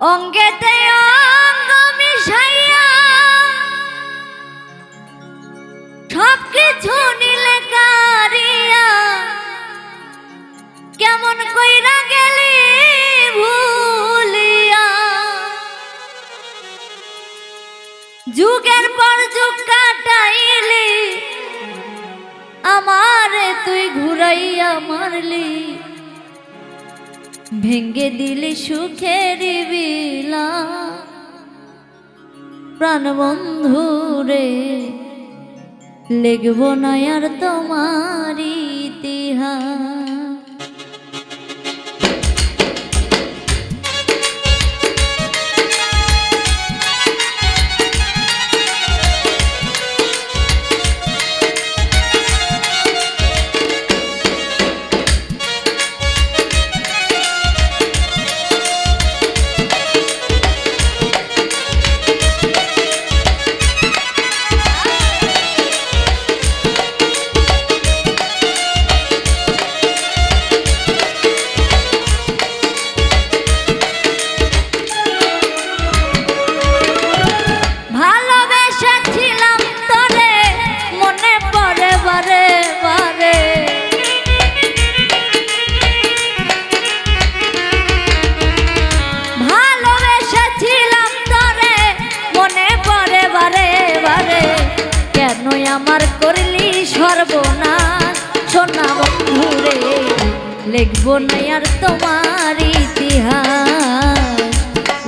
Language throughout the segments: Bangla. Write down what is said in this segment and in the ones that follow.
অঙ্গেতে অঙ্গ মিশাইয়া সব কিছু নিলে কারিয়া। কেমন কইরা গেলি ভুলিয়া। যুগের পর যুগ কাটাইলি, আমারে তুই ঘুরাইয়া মারলি। ভেঙ্গে দিলি সুখের বিলা। প্রাণবন্ধু রে লিখব না আর তোমার ইতিহাস। আমার করলি সর্বনাশ। সোনা বন্ধুরে, লিখব না আর তোমার ইতিহাস।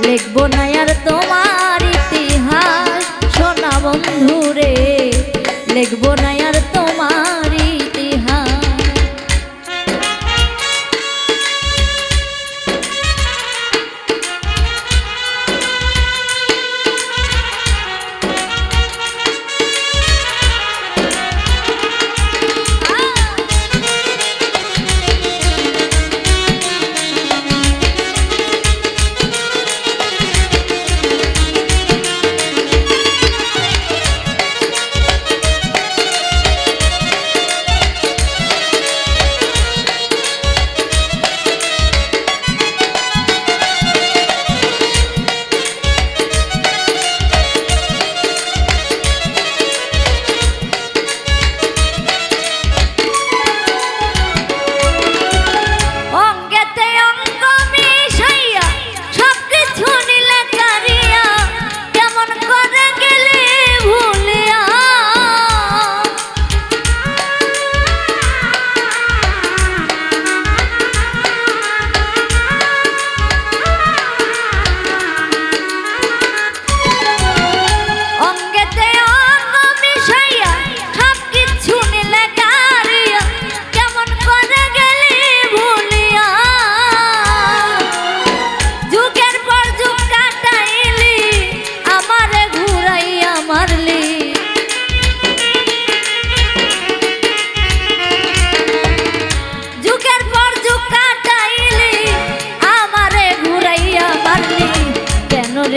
লিখব না আর তোমার ইতিহাস। সোনা বন্ধুরে, লিখব না আর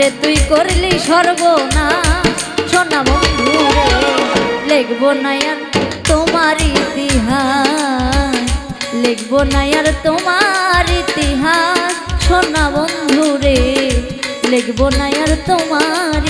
রে, তুই করলি সর্বনা সোনা বন্ধু রে, লিখব না আর তোমার ইতিহাস। লিখব নায়ার তোমার ইতিহাস। সোনা বন্ধু রে, লিখব নায়ার তোমার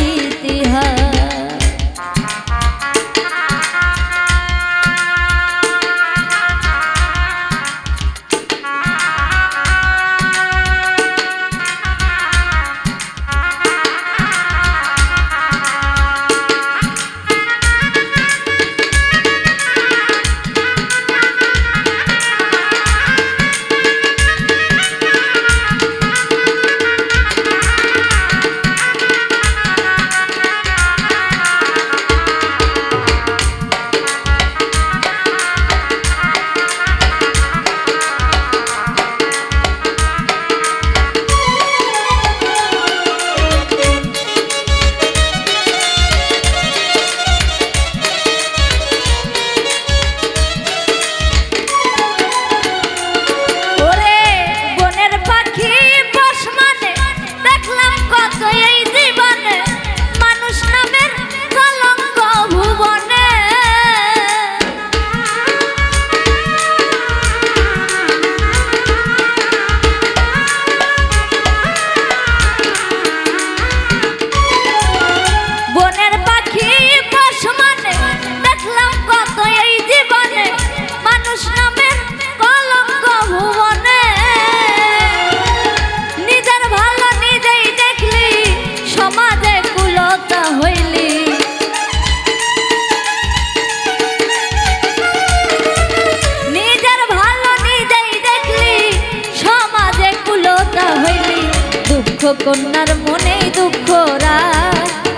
কন্যার মনে দুঃখ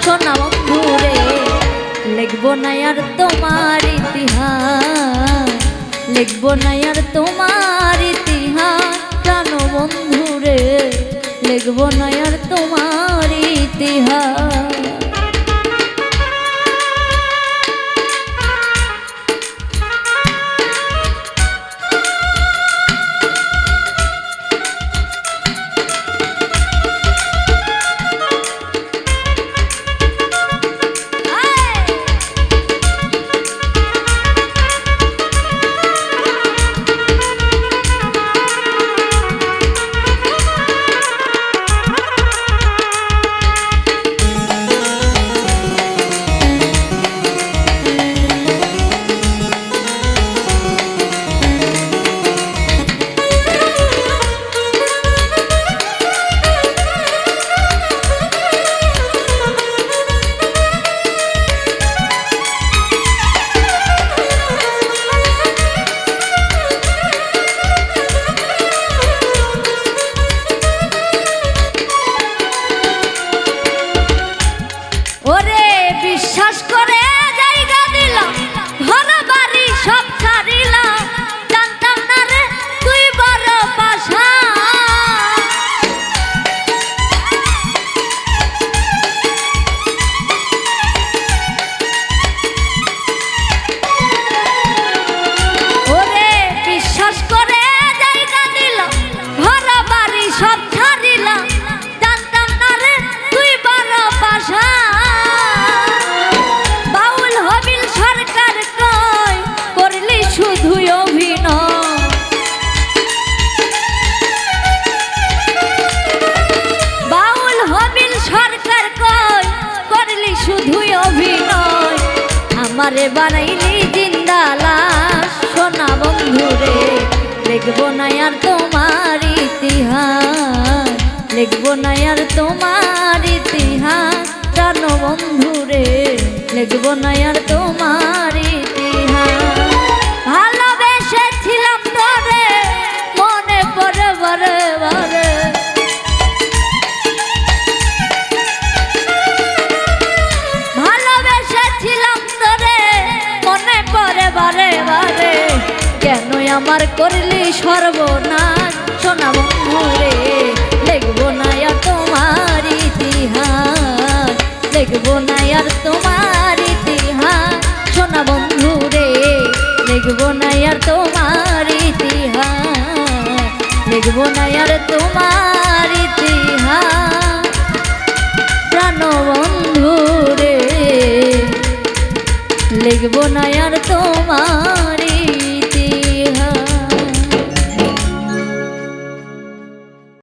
সোনা বন্ধুরে লিখব না আর তোমার ইতিহাস। লিখব না আর তোমার ইতিহাস। প্রাণ বন্ধুরে লিখব না আর তোমার ইতিহাস। বিশ্বাস করে আমারে বানাইলি জিন্দালা সোনা বন্ধুরে লিখব না আর তোমার ইতিহাস। লিখব না আর তোমার ইতিহাস। জানো বন্ধুরে লিখব না আর তোমার করলি সর্বনাশ। সোনা বন্ধুরে দেখব না আর তোমার ইতিহাস। দেখব না আর তোমার ইতিহাস। সোনা বন্ধুরে দেখব না আর তোমার ইতিহাস। দেখব না আর তোমার ইতিহাস। প্রাণ বন্ধু রে লিখব না আর তোমার